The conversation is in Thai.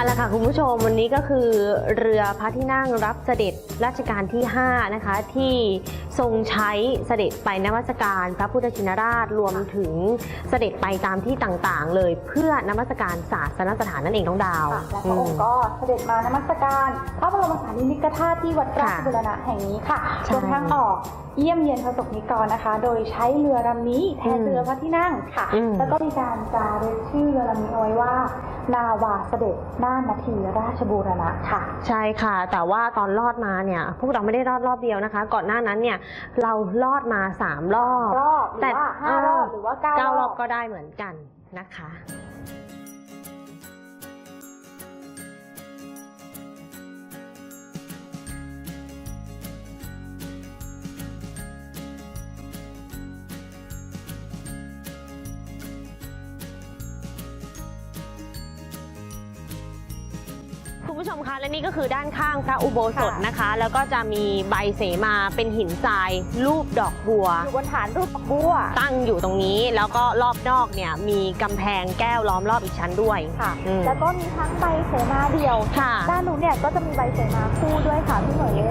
เอาละค่ะคุณผู้ชมวันนี้ก็คือเรือพระที่นั่งรับเสด็จรัชกาลที่ 5 นะคะ ที่ทรงใช้เสด็จไปนมัสการพระพุทธชินราชรวมถึงเสด็จไปตามที่ต่างๆ เลยเพื่อนมัสการศาสนสถานนั่นเองน้องดาวค่ะและพระองค์ก็เสด็จมานมัสการพระบรมสารีริกธาตุที่วัดราชค่ะบุรณะแห่งนี้ค่ะใช่รวมทั้งออกเยี่ยมเยียนพระสงฆ์นิกรนะคะ โดยใช้เรือลำนี้แทนอืมเรือพระที่นั่งค่ะอืมแล้วก็มีการจารึกชื่อเรือลำนี้เอาไว้ว่า นาวาเสด็จน่านนาทีราชบูรณะค่ะ ใช่ค่ะ แต่ว่าตอนรอดมาเนี่ย พวกเราไม่ได้รอดรอบเดียวนะคะ ก่อนหน้านั้นเนี่ยเรารอดมา3รอบรอบหรือว่าห้ารอบหรือว่าเก้ารเก้ารรออบบก็ได้เหมือนกันนะคะ ผู้ชมคะและนี่ก็คือด้านข้างพระอุโบสถค่ะนะคะ แล้วก็จะมีใบเสมาเป็นหินทราย รูปดอกบัว อยู่บนฐานรูปดอกบัว ตั้งอยู่ตรงนี้แล้วก็รอบนอกเนี่ยมีกำแพงแก้วล้อมรอบอีกชั้นด้วยค่ะ อืม แล้วก็มีทั้งใบเสมาเดี่ยว ค่ะ ด้านนู้นเนี่ยก็จะมีใบเสมาคู่ด้วยค่ะพี่หน่วย